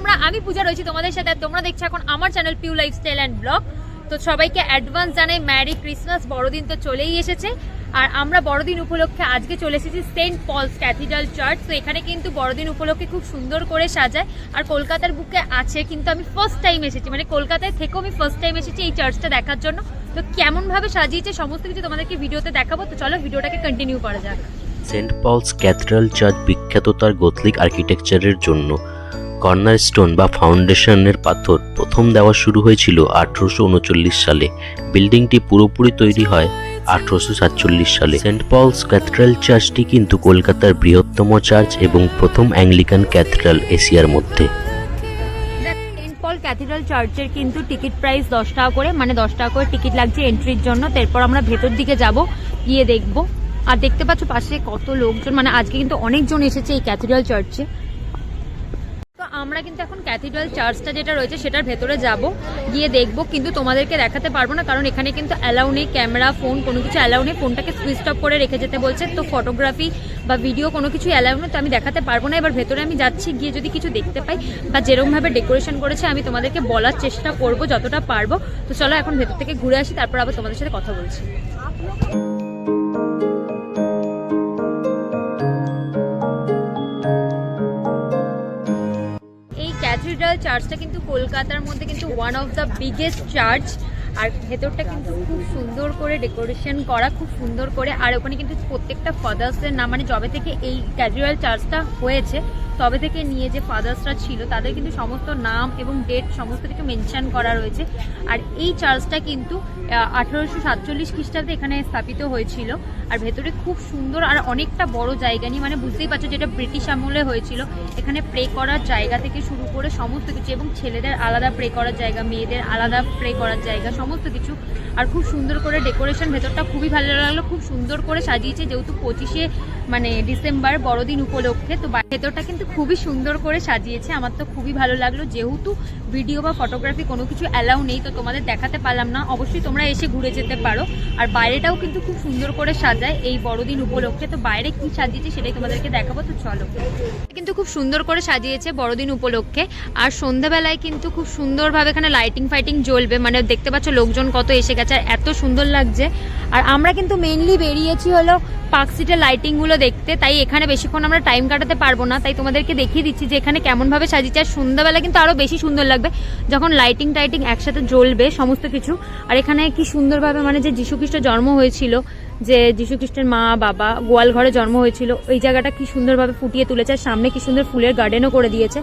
তোমরা, আমি পূজা রয়েছি তোমাদের সাথে তোমরা দেখছ এখন আমার channel Piu lifestyle and blog তো সবাইকে অ্যাডভান্স জানাই ম্যারি ক্রিসমাস বড়দিন তো চলেই এসেছে। আর আমরা বড়দিন উপলক্ষে আজকে চলে এসেছি সেন্ট পলস ক্যাথিড্রাল চার্চ তো এখানে কিন্তু বড়দিন উপলক্ষে খুব সুন্দর করে সাজায়। আর কলকাতার বুকে আছে, কিন্তু আমি ফার্স্ট টাইম এসেছি। মানে কলকাতায় থেকেও আমি ফার্স্ট টাইম এসেছি এই চার্চটা দেখার জন্য। তো কেমনভাবে সাজিয়েছে, সমস্ত কিছু তোমাদেরকে ভিডিওতে দেখাবো। তো চলো ভিডিওটাকে কন্টিনিউ করা যাক। সেন্ট পলস ক্যাথেড্রাল চার্চ বিখ্যাত তার গোথলিক আর্কিটেকচারের জন্য। কর্নার স্টোন বা ফাউন্ডেশনের পাথর প্রথম দেওয়া শুরু হয়েছিল আঠারোশো উনচল্লিশ সালে। বিল্ডিংটি পুরোপুরি তৈরি হয় আঠারোশো সাতচল্লিশ সালে। সেন্ট পলস ক্যাথেড্রাল চার্চটি কিন্তু কলকাতার বৃহত্তম চার্চ এবং প্রথম অ্যাংলিকান ক্যাথেড্রাল এশিয়ার মধ্যে। ক্যাথিড্রাল চার্চের কিন্তু টিকিট প্রাইস দশ টাকা করে মানে দশ টাকা করে টিকিট লাগছে এন্ট্রির জন্য। তারপর আমরা ভেতর দিকে যাব, গিয়ে দেখব। আর দেখতে পাচ্ছ পাশে কত লোকজন মানে আজকে কিন্তু অনেকজন এসেছে এই ক্যাথিড্রাল চার্চে। আমরা কিন্তু এখন ক্যাথিড্রাল চার্চটা যেটা রয়েছে সেটার ভেতরে যাব, গিয়ে দেখব, কিন্তু তোমাদেরকে দেখাতে পারব না, কারণ এখানে কিন্তু অ্যালাউ নেই ক্যামেরা ফোন কোনো কিছু অ্যালাউ নেই ফোনটাকে সুইচ অফ করে রেখে যেতে বলছে, তো ফটোগ্রাফি বা ভিডিও কোনো কিছু অ্যালাউ নেই, তো আমি দেখাতে পারব না। এবার ভেতরে আমি যাচ্ছি, গিয়ে যদি কিছু দেখতে পাই বা যেরকমভাবে ডেকোরেশন করেছে, আমি তোমাদেরকে বলার চেষ্টা করব যতটা পারব। তো চলো এখন ভেতর থেকে ঘুরে আসি, তারপর আবার তোমাদের সাথে কথা বলছি। চার্চটা কিন্তু কলকাতার মধ্যে কিন্তু one of the biggest church আর ভেতরটা কিন্তু খুব সুন্দর করে ডেকোরেশন করা, খুব সুন্দর করে। আর ওখানে কিন্তু প্রত্যেকটা ফাদার্সদের নাম মানে যবে থেকে এই ক্যাজুয়াল চার্চটা হয়েছে, তবে থেকে নিয়ে যে ফাদার্সরা ছিল, তাদের কিন্তু সমস্ত নাম এবং ডেট, সমস্ত কিছু মেনশান করা রয়েছে। আর এই চার্চটা কিন্তু আঠারোশো সাতচল্লিশ খ্রিস্টাব্দে এখানে স্থাপিত হয়েছিল। আর ভেতরে খুব সুন্দর আর অনেকটা বড় জায়গা নিয়ে মানে বুঝতেই পারছ যেটা ব্রিটিশ আমলে হয়েছিল। এখানে প্রে করার জায়গা থেকে শুরু করে সমস্ত কিছু, এবং ছেলেদের আলাদা প্রে করার জায়গা, মেয়েদের আলাদা প্রে করার জায়গা সমস্ত কিছু। আর খুব সুন্দর করে ডেকোরেশন ভেতরটা খুবই ভালো লাগল। খুব সুন্দর করে সাজিয়েছে যেহেতু পঁচিশে মানে ডিসেম্বর বড়দিন উপলক্ষে। তো ভেতরটা কিন্তু খুবই সুন্দর করে সাজিয়েছে। আমার তো খুবই ভালো লাগল। যেহেতু ভিডিও বা ফটোগ্রাফি কোনো কিছু অ্যালাউ নেই, তো তোমাদের দেখাতে পারলাম না। অবশ্যই তোমরা এসে ঘুরে যেতে পারো। আর বাইরেটাও কিন্তু খুব সুন্দর করে সাজায় এই বড়দিন উপলক্ষে। তো বাইরে কি সাজিয়েছে সেটাই তোমাদেরকে দেখাবো। তো চলো। কিন্তু খুব সুন্দর করে সাজিয়েছে বড়দিন উপলক্ষে। আর সন্ধ্যাবেলায় কিন্তু খুব সুন্দরভাবে এখানে লাইটিং ফাইটিং জ্বলবে। মানে দেখতে পাচ্ছ লোকজন কত এসে গেছে আর এত সুন্দর লাগছে। আর আমরা কিন্তু মেনলি বেরিয়েছি হলো পার্ক সিটের লাইটিংগুলো দেখতে, তাই এখানে বেশিক্ষণ আমরা টাইম কাটাতে পারব না। তাই তোমাদেরকে দেখিয়ে দিচ্ছি যে এখানে কেমনভাবে সাজিয়েছে, আর সন্ধ্যাবেলা কিন্তু আরও বেশি সুন্দর লাগবে যখন লাইটিং টাইটিং একসাথে জ্বলবে সমস্ত কিছু। আর এখানে কি সুন্দরভাবে মানে যে যীশুখ্রিস্ট জন্ম হয়েছিল, যে যীশুখ্রিস্টের মা, বাবা, গোয়াল ঘরে জন্ম হয়েছিল ওই জায়গাটা কি সুন্দরভাবে ফুটিয়ে তুলেছে, আর সামনে কি সুন্দর ফুলের গার্ডেনও করে দিয়েছে।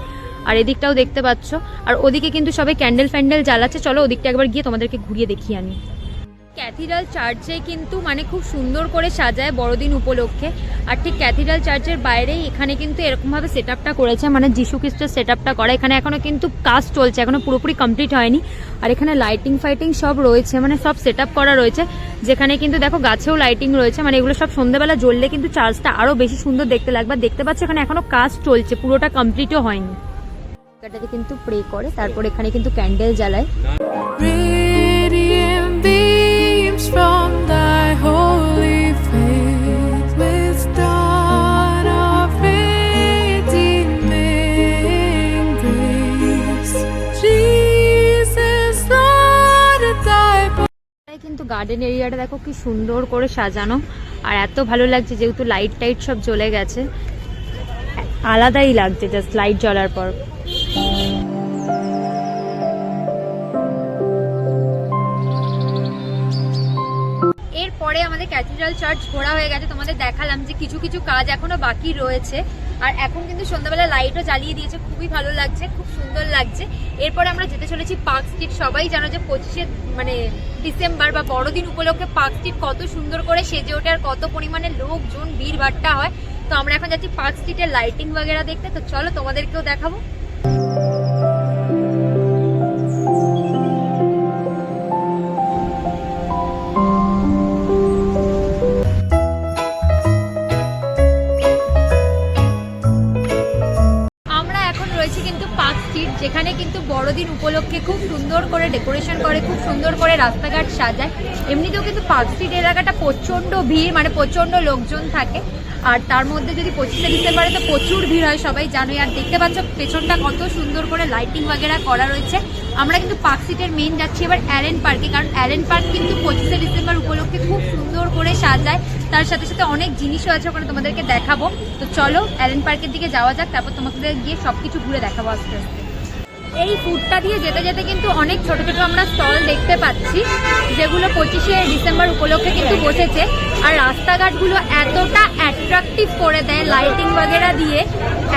আর এদিকটাও দেখতে পাচ্ছ। আর ওদিকে কিন্তু সবাই ক্যান্ডেল ফ্যান্ডেল জ্বালাচ্ছে। চলো ওদিকটা একবার গিয়ে তোমাদেরকে ঘুরিয়ে দেখিয়ে আনি ক্যাথিড্রাল চার্চে কিন্তু মানে খুব সুন্দর করে সাজায় বড়দিন উপলক্ষে। আর ঠিক ক্যাথিড্রাল চার্চের বাইরেই এখানে কিন্তু এরকমভাবে সেট আপটা করেছে। মানে যিশু খ্রিস্টের সেট আপটা করা। এখানে এখনও কিন্তু কাজ চলছে। এখনও পুরোপুরি কমপ্লিট হয়নি। আর এখানে লাইটিং ফাইটিং সব রয়েছে। মানে সব সেট করা রয়েছে। যেখানে কিন্তু দেখো গাছেও লাইটিং রয়েছে। মানে এগুলো সব সন্ধ্যাবেলা জ্বললে কিন্তু চার্চটা আরও বেশি সুন্দর দেখতে লাগবে। দেখতে পাচ্ছ এখানে এখনও কাজ চলছে। পুরোটা কমপ্লিটও হয়নি। জায়গাটাতে কিন্তু প্রে করে তারপর এখানে কিন্তু ক্যান্ডেল জ্বালায়। কিন্তু গার্ডেন এরিয়াটা দেখো কি সুন্দর করে সাজানো আর এত ভালো লাগছে যেহেতু লাইট টাইট সব জ্বলে গেছে। আলাদাই লাগছে জাস্ট লাইট জ্বলার পর। এরপরে আমাদের ক্যাথিড্রাল চার্চ ঘোরা হয়ে গেছে, তোমাদের দেখালাম যে কিছু কিছু কাজ এখনও বাকি রয়েছে। আর এখন কিন্তু সন্ধ্যাবেলা লাইটও জ্বালিয়ে দিয়েছে, খুবই ভালো লাগছে, খুব সুন্দর লাগছে। এরপরে আমরা যেতে চলেছি পার্ক স্ট্রিট সবাই জানো যে পঁচিশে মানে ডিসেম্বর বা বড়দিন উপলক্ষে পার্ক স্ট্রিট কত সুন্দর করে সেজে ওঠে আর কত পরিমাণে লোকজন ভিড় ভাট্টা হয়। তো আমরা এখন যাচ্ছি পার্ক স্ট্রিটের লাইটিং বাগেরা দেখতে। তো চলো তোমাদেরকেও দেখাবো। রয়েছি কিন্তু পার্ক স্ট্রিট যেখানে কিন্তু বড়দিন উপলক্ষে খুব সুন্দর করে ডেকোরেশন করে, খুব সুন্দর করে রাস্তাঘাট সাজায়। এমনিতেও কিন্তু পার্ক স্ট্রিট এলাকাটা প্রচণ্ড ভিড় মানে প্রচণ্ড লোকজন থাকে। আর তার মধ্যে যদি পঁচিশে ডিসেম্বরে তো প্রচুর ভিড় হয় সবাই জানোই। আর দেখতে পাচ্ছ পেছনটা কত সুন্দর করে লাইটিং বাগেরা করা রয়েছে। আমরা কিন্তু পার্ক স্ট্রিটের মেন যাচ্ছি এবার অ্যালেন পার্কে, কারণ অ্যালেন পার্ক কিন্তু পঁচিশে ডিসেম্বর উপলক্ষে খুব সুন্দর করে সাজায়। তার সাথে সাথে অনেক জিনিসও আছে ওখানে তোমাদেরকে দেখাবো। তো চলো অ্যালেন পার্কের দিকে যাওয়া যাক তারপর তোমাদের গিয়ে সব কিছু ঘুরে দেখাবো আস্তে আস্তে। এই ফুটটা দিয়ে যেতে যেতে কিন্তু অনেক ছোট ছোট আমরা স্টল দেখতে পাচ্ছি যেগুলো পঁচিশে ডিসেম্বর উপলক্ষে কিন্তু বসেছে। আর রাস্তাঘাটগুলো এতটা অ্যাট্রাকটিভ করে দেয় লাইটিং বাগেরা দিয়ে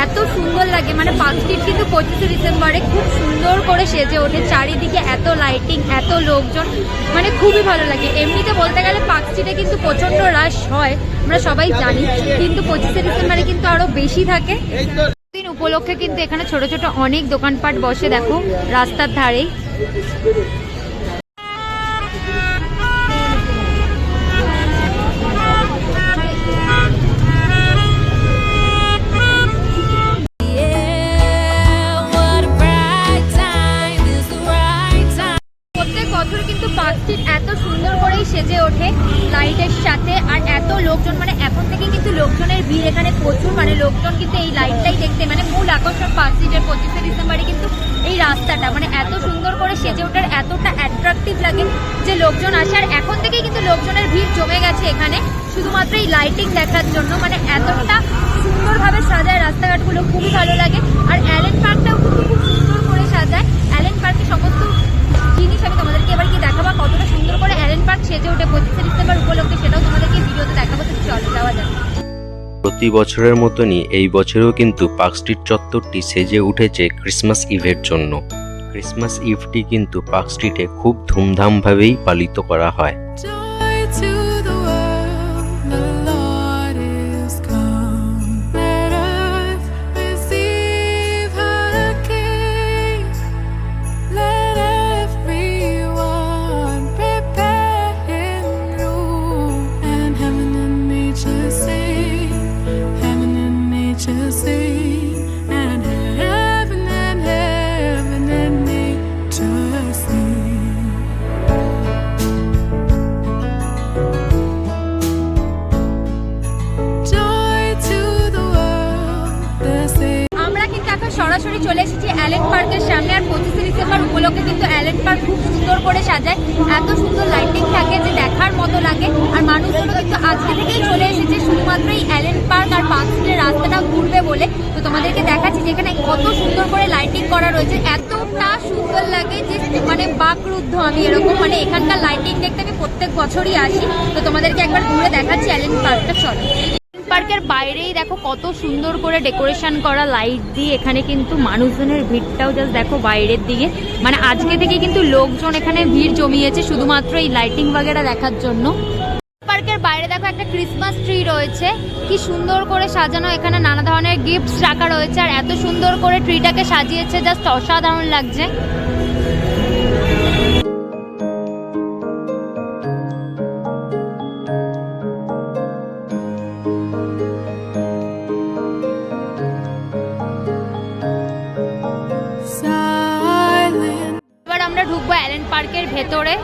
এত সুন্দর লাগে। মানে স্ট্রিট কিন্তু পঁচিশে ডিসেম্বরে খুব সুন্দর করে সেজে ওঠে চারিদিকে এত লাইটিং এত লোকজন মানে খুবই ভালো লাগে। এমনিতে বলতে গেলে স্ট্রিটে কিন্তু প্রচণ্ড রাশ হয়, আমরা সবাই জানি, কিন্তু পঁচিশে ডিসেম্বরে কিন্তু আরও বেশি থাকে। দিন উপলক্ষে কিন্তু এখানে ছোট ছোট অনেক দোকানপাট বসে, দেখো, রাস্তার ধারেই। ভিড় এখানে প্রচুর মানে লোকজন কিন্তু এই লাইটটাই দেখতে মানে মূল আকর্ষণ পার্ক স্ট্রিটের পঁচিশে ডিসেম্বরে কিন্তু এই রাস্তাটা মানে এত সুন্দর করে সেজে ওঠার, এতটা অ্যাট্রাকটিভ লাগে যে লোকজন আসে। আর এখন থেকেই কিন্তু লোকজনের ভিড় জমে গেছে এখানে, শুধুমাত্র এই লাইটিং দেখার জন্য মানে এতটা সুন্দরভাবে সাজায় রাস্তাঘাটগুলো, খুবই ভালো লাগে। আর অ্যালেন পার্কটাও কিন্তু খুব সুন্দর করে সাজায়। অ্যালেন পার্কে সমস্ত জিনিস আমি তোমাদেরকে এবার কি দেখাবো কতটা সুন্দর করে অ্যালেন পার্ক সেজে ওঠে পঁচিশে ডিসেম্বর। প্রতি বছরের মতনই এই বছরেও কিন্তু পার্ক স্ট্রিট চত্বরটি সেজে উঠেছে ক্রিসমাস ইভের জন্য। ক্রিসমাস ইভটি কিন্তু পার্ক স্ট্রিটে খুব ধুমধামভাবেই পালিত করা হয়। এত সুন্দর লাইটিং থাকে যে দেখার মতো লাগে, আর মানুষগুলো কিন্তু আজকে থেকেই চলে এসেছে, শুধুমাত্র এই অ্যালেন পার্ক আর পার্ক স্ট্রিটের রাস্তাটা ঘুরবে বলে। তো তোমাদেরকে দেখাচ্ছি যেখানে কত সুন্দর করে লাইটিং করা রয়েছে। এতটা সুন্দর লাগে যে মানে বাকরুদ্ধ আমি এরকম মানে এখানকার লাইটিং দেখতে আমি প্রত্যেক বছরই আসি। তো তোমাদেরকে একবার ঘুরে দেখাচ্ছি অ্যালেন পার্কটা চলো। পার্কের বাইরেই দেখো কত সুন্দর করে ডেকোরেশন করা লাইট দিয়ে এখানে কিন্তু মানুষজনের ভিড়টাও জাস্ট দেখো বাইরের দিকে। মানে আজকে থেকে কিন্তু লোকজন এখানে ভিড় জমিয়েছে শুধুমাত্র এই লাইটিং বাগেরা দেখার জন্য। পার্কের বাইরে দেখো একটা ক্রিসমাস ট্রি রয়েছে। কি সুন্দর করে সাজানো, এখানে নানা ধরনের গিফটস রাখা রয়েছে। আর এত সুন্দর করে ট্রিটাকে সাজিয়েছে জাস্ট অসাধারণ লাগছে। আমরা ঢুকবো অ্যালেন পার্কের ভেতরে।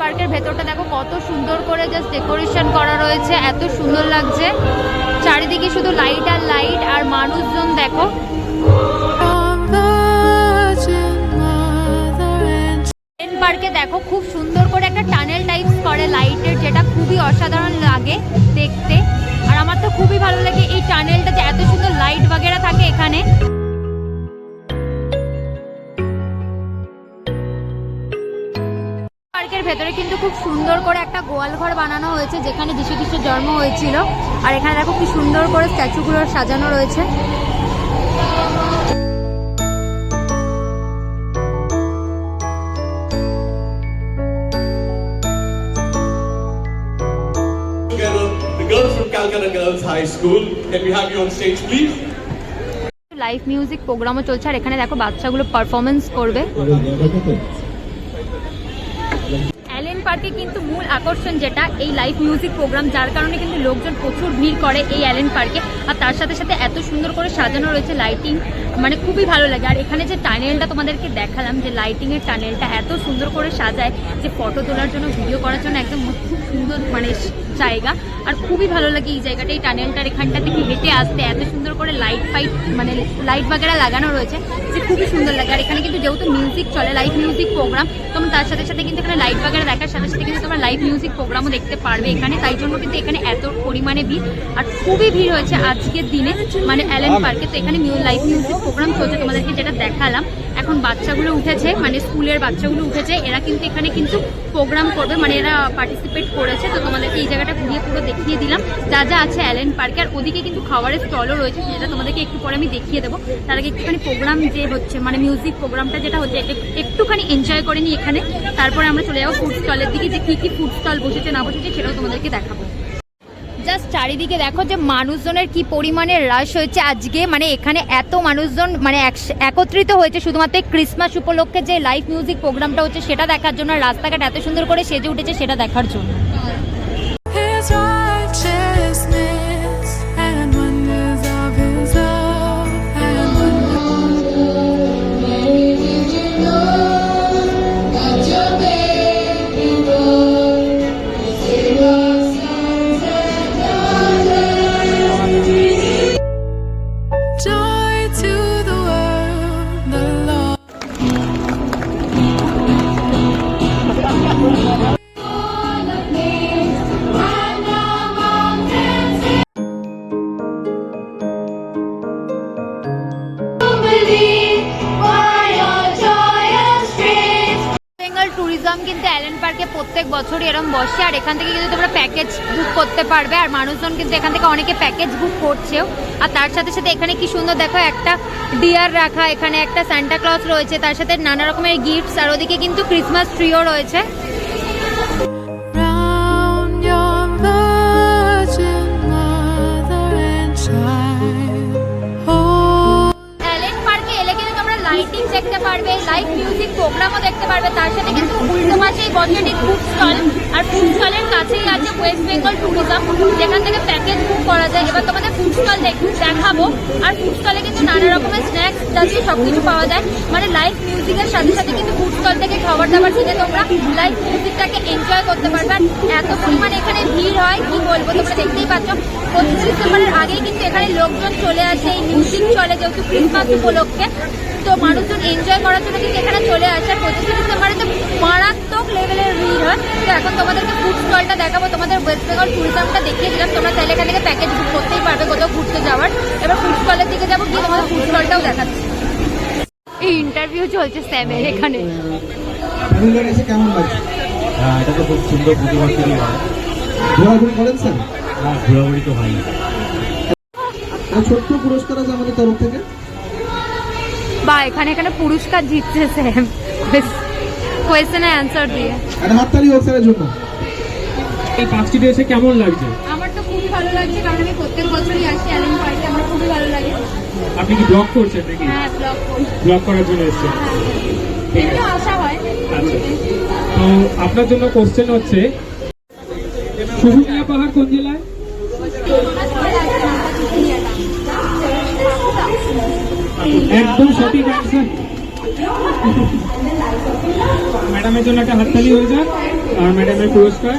পার্কের ভেতরটা দেখো কত সুন্দর করে জাস্ট ডেকোরেশন করা রয়েছে, এত সুন্দর লাগছে। চারিদিকে শুধু লাইট আর লাইট আর মানুষজন দেখো। পার্কে দেখো খুব সুন্দর করে একটা টানেল টাইপস করে লাইটের যেটা খুবই অসাধারণ লাগে দেখতে। আর আমার তো খুবই ভালো লাগে এই টানেলটা যে এত সুন্দর লাইট বাগেরা থাকে এখানে। পার্কের ভেতরে কিন্তু খুব সুন্দর করে একটা গোয়াল ঘর বানানো হয়েছে, যেখানে যিশু খ্রিস্টের জন্ম হয়েছিল আর এখানে দেখো কি সুন্দর করে স্ট্যাচুগুলো সাজানো রয়েছে? লাইভ মিউজিক প্রোগ্রামও চলছে, আর এখানে দেখো বাচ্চাগুলো পারফরমেন্স করবে পার্কে কিন্তু মূল আকর্ষণ যেটা এই লাইভ মিউজিক প্রোগ্রাম যার কারণে কিন্তু লোকজন প্রচুর ভিড় করে এই অ্যালেন পার্কে আর তার সাথে সাথে এত সুন্দর করে সাজানো রয়েছে লাইটিং মানে খুবই ভালো লাগে। আর এখানে যে টানেলটা তোমাদেরকে দেখালাম, যে লাইটিংয়ের টানেলটা এত সুন্দর করে সাজায়, যে ফটো তোলার জন্য ভিডিও করার জন্য একদম খুব সুন্দর মানে জায়গা। আর খুবই ভালো লাগে এই জায়গাটা, এই টানেলটার এখানটা থেকে হেঁটে আসতে। এত সুন্দর করে লাইট ফাইট মানে লাইট বাগেরা লাগানো রয়েছে, যে খুবই সুন্দর লাগে। আর এখানে কিন্তু যেহেতু মিউজিক চলে লাইভ মিউজিক প্রোগ্রাম তোমরা তার সাথে সাথে কিন্তু এখানে লাইট বাগেরা দেখার সাথে সাথে কিন্তু তোমরা লাইভ মিউজিক প্রোগ্রামও দেখতে পারবে এখানে। তাই জন্য কিন্তু এখানে এত পরিমাণে ভিড়। আর খুবই ভিড় হয়েছে আজকের দিনে মানে অ্যালেন পার্কে। তো এখানে লাইভ মিউজিক প্রোগ্রাম চলছে। তোমাদেরকে যেটা দেখালাম এখন বাচ্চাগুলো উঠেছে মানে স্কুলের বাচ্চাগুলো উঠেছে, এরা কিন্তু এখানে কিন্তু প্রোগ্রাম করবে মানে এরা পার্টিসিপেট করেছে। তো তোমাদেরকে এই জায়গাটা ঘুরিয়ে পুরো দেখিয়ে দিলাম। যা যা আছে অ্যালেন পার্কে আর ওদিকে কিন্তু খাবারের স্টলও রয়েছে, সেটা তোমাদেরকে একটু পরে আমি দেখিয়ে দেবো। তার আগে একটুখানি প্রোগ্রাম যে হচ্ছে মানে মিউজিক প্রোগ্রামটা যেটা হচ্ছে একটুখানি এনজয় করে নিই এখানে। তারপরে আমরা চলে যাব ফুড স্টলের দিকে, যে কী কী ফুড স্টল বসেছে, না বসেছে, সেটাও তোমাদেরকে দেখাবো। চারিদিকে দেখো যে মানুষজনের কি পরিমাণে রাশ হয়েছে আজকে। মানে এখানে এত মানুষজন মানে একত্রিত হয়েছে, শুধুমাত্র ক্রিসমাস উপলক্ষে যে লাইভ মিউজিক প্রোগ্রামটা হচ্ছে সেটা দেখার জন্য রাস্তাঘাট এত সুন্দর করে সেজে উঠেছে সেটা দেখার জন্য। ট্যুরিজম কিন্তু অ্যালেন পার্কে প্রত্যেক বছরই এরকম বসে, আর এখান থেকে কিন্তু তোমরা প্যাকেজ বুক করতে পারবে, আর মানুষজন কিন্তু এখান থেকে অনেকে প্যাকেজ বুক করছেও। আর তার সাথে সাথে এখানে কি সুন্দর দেখো, একটা ডিয়ার রাখা, এখানে একটা সান্টা ক্লস রয়েছে, তার সাথে নানা রকমের গিফটস আর ওদিকে কিন্তু ক্রিসমাস ট্রিও রয়েছে। মাসে ফুড স্টল আর ফুড স্টলের কাছেই আছে ওয়েস্ট বেঙ্গল ট্যুরিজম যেখান থেকে প্যাকেজ বুক করা যায়। এবার তোমাদের ফুড স্টল দেখাবো। আর ফুড স্টলে কিন্তু নানা রকমের স্ন্যাক্স জাতীয় সব কিছু পাওয়া যায়। মানে লাইভ মিউজিকের সাথে সাথে কিন্তু ফুড স্টল থেকে খাবার দাবার কিনে তোমরা লাইভ মিউজিকটাকে এনজয় করতে পারবে। আর এত পরিমাণে এখানে ভিড় হয়, কি বলব, তোমরা দেখতেই পাচ্ছ। পঁচিশ ডিসেম্বরের আগেই কিন্তু এখানে লোকজন চলে আসে, এই মিউজিক চলে যেহেতু ক্রিসমাস উপলক্ষে। তো মানুষজন এনজয় করার জন্য কিন্তু এখানে চলে আসে। আর পঁচিশে ডিসেম্বরে তো মারাত্মক লেভেলের ভিড় হয়। তো এখন তোমাদেরকে ফুড স্টলটা দেখাবো। তোমাদের ওয়েস্ট বেঙ্গল ট্যুরিজমটা দেখিয়ে দিলাম। তোমরা চাইলে এখান থেকে প্যাকেজ বুক করতেই পারবে কোথাও ঘুরতে যাওয়ার। এবার ফুড স্টলের দিকে যাব, গিয়ে তোমাদের ফুড স্টলটাও দেখাচ্ছি। এই ইন্টারভিউ চলছে স্যামের এখানে। কেমন লাগছে? হ্যাঁ এটা তো খুব সুন্দর প্রতি হয়। ঘোরাঘুরি করেন স্যার? হ্যাঁ ঘোরাঘুরি তো হয় ছোট্ট পুরস্কার আছে আমাদের তরফ থেকে? বা এখানে এখানে পুরস্কার জিতছে স্যাম কোয়েশ্চেনে অ্যান্সার দিয়ে। একটা হাততালি হোক স্যারের জন্য। এই পাঁচটিতে এসে কেমন লাগছে? ভালো লাগছে কারণ আমি প্রত্যেক বছরই আসি অ্যালেন পার্কে আমার খুবই ভালো লাগে। আপনি কি ব্লগ করছেন নাকি? হ্যাঁ ব্লগ করি ব্লগ করার জন্য এসেছেন। আছে আসা হয়। আচ্ছা। তো আপনার জন্য কোশ্চেন হচ্ছে শুভুনিয়া পাহাড় কোন জেলায়? একদম সঠিক অ্যান্সার ম্যাডামের জন্য একটা হাততালি হয়ে যাক আর ম্যাডামের পুরস্কার।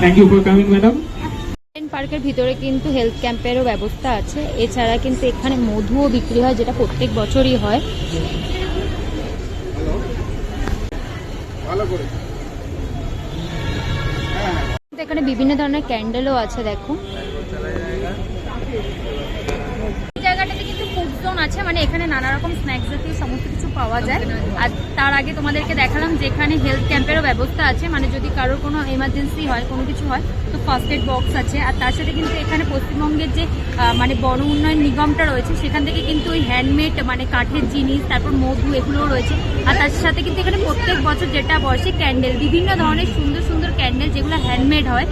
Thank you for coming madam পার্কের ভিতরে কিন্তু হেলথ ক্যাম্পেরও ব্যবস্থা আছে। এছাড়া কিন্তু এখানে মধুও বিক্রি হয়, যেটা প্রত্যেক বছরই হয়। এখানে বিভিন্ন ধরনের ক্যান্ডেলও আছে, দেখো। জায়গাটাতে কিন্তু ফুড জোন আছে মানে এখানে নানা রকম স্ন্যাক্স জাতীয় সমস্ত পাওয়া যায়। আর তার আগে তোমাদেরকে দেখালাম যে এখানে হেলথ ক্যাম্পেরও ব্যবস্থা আছে। মানে যদি কারোর কোনো এমার্জেন্সি হয়, কোনো কিছু হয়, তো ফার্স্ট এড বক্স আছে। আর তার সাথে কিন্তু এখানে পশ্চিমবঙ্গের যে মানে বন উন্নয়ন নিগমটা রয়েছে, সেখান থেকে কিন্তু ওই হ্যান্ডমেড মানে কাঠের জিনিস, তারপর মধু এগুলোও রয়েছে। আর তার সাথে কিন্তু এখানে প্রত্যেক বছর যেটা বসে ক্যান্ডেল বিভিন্ন ধরনের সুন্দর সুন্দর ক্যান্ডেল যেগুলো হ্যান্ডমেড হয়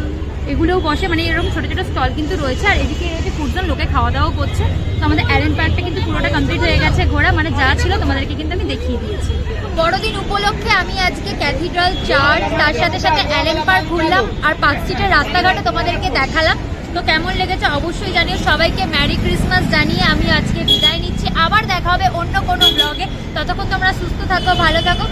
এগুলোও বসে মানে এরকম ছোটো ছোটো স্টল কিন্তু রয়েছে। আর এদিকে রয়েছে ফুডজন লোকে খাওয়া দাওয়াও করছে। তো আমাদের অ্যারেন পার্কটা কিন্তু পুরোটা কমপ্লিট হয়ে গেছে ঘোরা। মানে যা ছিল তোমাদেরকে কিন্তু আমি দেখিয়ে দিয়েছি। বড়দিন উপলক্ষে আমি আজকে ক্যাথিড্রাল চার্চ তার সাথে সাথে অ্যালেন পার্ক ঘুরলাম আর পার্ক স্ট্রিটের রাস্তাঘাটও তোমাদেরকে দেখালাম। তো কেমন লেগেছে অবশ্যই জানিও। সবাইকে ম্যারি ক্রিসমাস জানিয়ে আমি আজকে বিদায় নিচ্ছি। আবার দেখা হবে অন্য কোনো ব্লগে ততক্ষণ তোমরা সুস্থ থাকো ভালো থাকো।